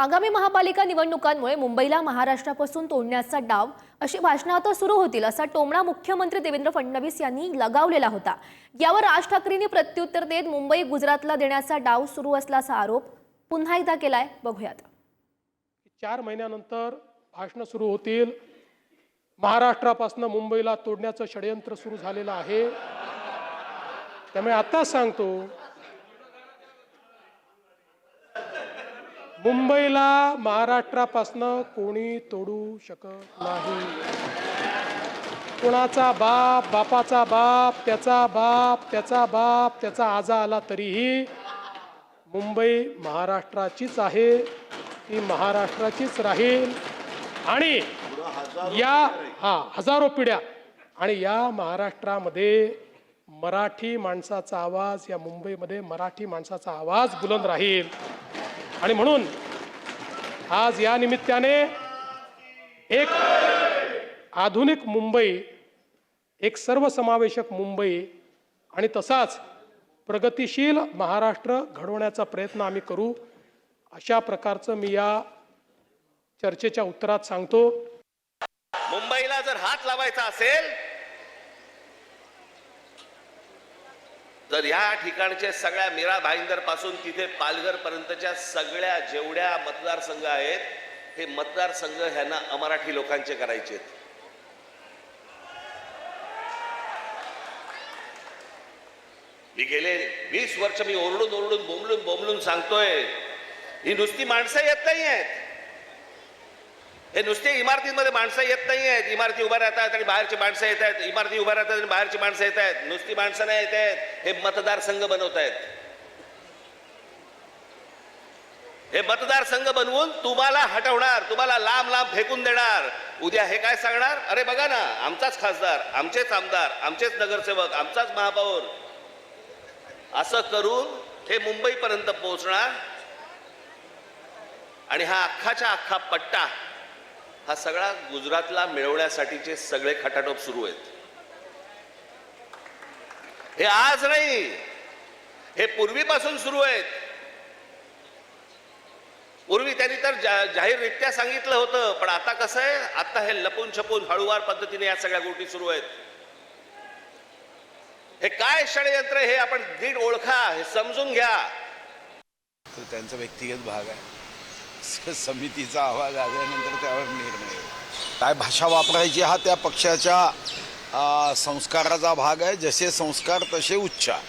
आगामी महापालिका निवडणुकांमुळे मुंबईला महाराष्ट्रापासून तोडण्याचा डाव अशी भाषणं आता सुरू होतील असा टोमणा मुख्यमंत्री देवेंद्र फडणवीस यांनी लगावलेला होता. यावर राज ठाकरेंनी प्रत्युत्तर देत मुंबई गुजरातला देण्याचा डाव सुरू असल्याचा आरोप पुन्हा एकदा केलाय. बघूयात. चार महिन्यानंतर भाषणं सुरू होतील. महाराष्ट्रापासून मुंबईला तोडण्याचं षडयंत्र सुरू झालेलं आहे. त्यामुळे आताच सांगतो मुंबईला महाराष्ट्रापासनं कोणी तोडू शकत नाही. कोणाचा बाप बापाचा बाप त्याचा बाप त्याचा बाप त्याचा आजा आला तरीही मुंबई महाराष्ट्राचीच आहे ती महाराष्ट्राचीच राहील. आणि या हा हजारो पिढ्या आणि या महाराष्ट्रामध्ये मराठी माणसाचा आवाज या मुंबईमध्ये मराठी माणसाचा आवाज बुलंद राहील. आणि म्हणून आज या निमित्ताने एक आधुनिक मुंबई एक सर्वसमावेशक मुंबई आणि तसाच प्रगतिशील महाराष्ट्र घडवण्याचा प्रयत्न आम्ही करू अशा प्रकारचं मी या चर्चेच्या उत्तरात सांगतो. मुंबईला जर हात लावायचा असेल तर ह्या ठिकाणच्या सगळ्या मीरा भाईंदरपासून तिथे पालघर पर्यंतच्या सगळ्या जेवढ्या मतदारसंघ आहेत हे मतदारसंघ ह्यांना अमराठी लोकांचे करायचे आहेत. मी गेले वीस वर्ष मी ओरडून ओरडून बोंबलून बोंबलून सांगतोय ही नुसती माणसं येत नाही आहेत हे नुसते इमारतींमध्ये माणसं येत नाही आहेत. इमारती उभ्या राहतात आणि बाहेरची माणसं येत आहेत. इमारती उभ्या राहतात आणि बाहेरची माणसं येत आहेत. नुसती माणसं नाही येत आहेत. हे मतदारसंघ बनवत आहेत. हे मतदारसंघ बनवून तुम्हाला हटवणार तुम्हाला लांब लांब फेकून देणार. उद्या हे काय सांगणार? अरे बघा ना आमचाच खासदार आमचेच आमदार आमचेच नगरसेवक आमचाच महापौर. असं करून हे मुंबईपर्यंत पोहोचणार. आणि हा अख्खाच्या अख्खा पट्टा हा सगळा गुजरातला मिळवण्यासाठीचे सगळे खटाटोप सुरू आहेत. हे आज नाही हे पूर्वीपासून सुरू आहेत. पूर्वी त्यांनी तर जा, जाहीररित्या सांगितलं होतं पण आता कसं आहे आता हे लपून छपून हळूवार पद्धतीने या सगळ्या गोष्टी सुरू आहेत. हे काय षडयंत्र हे आपण दीड ओळखा हे समजून घ्या. त्यांचा व्यक्तिगत भाग आहे. स- समितीचा आवाज आल्यानंतर त्यावर निर्णय. काय भाषा वापरायची हा त्या पक्षाच्या संस्काराचा भाग आहे. जसे संस्कार तसे उच्चार.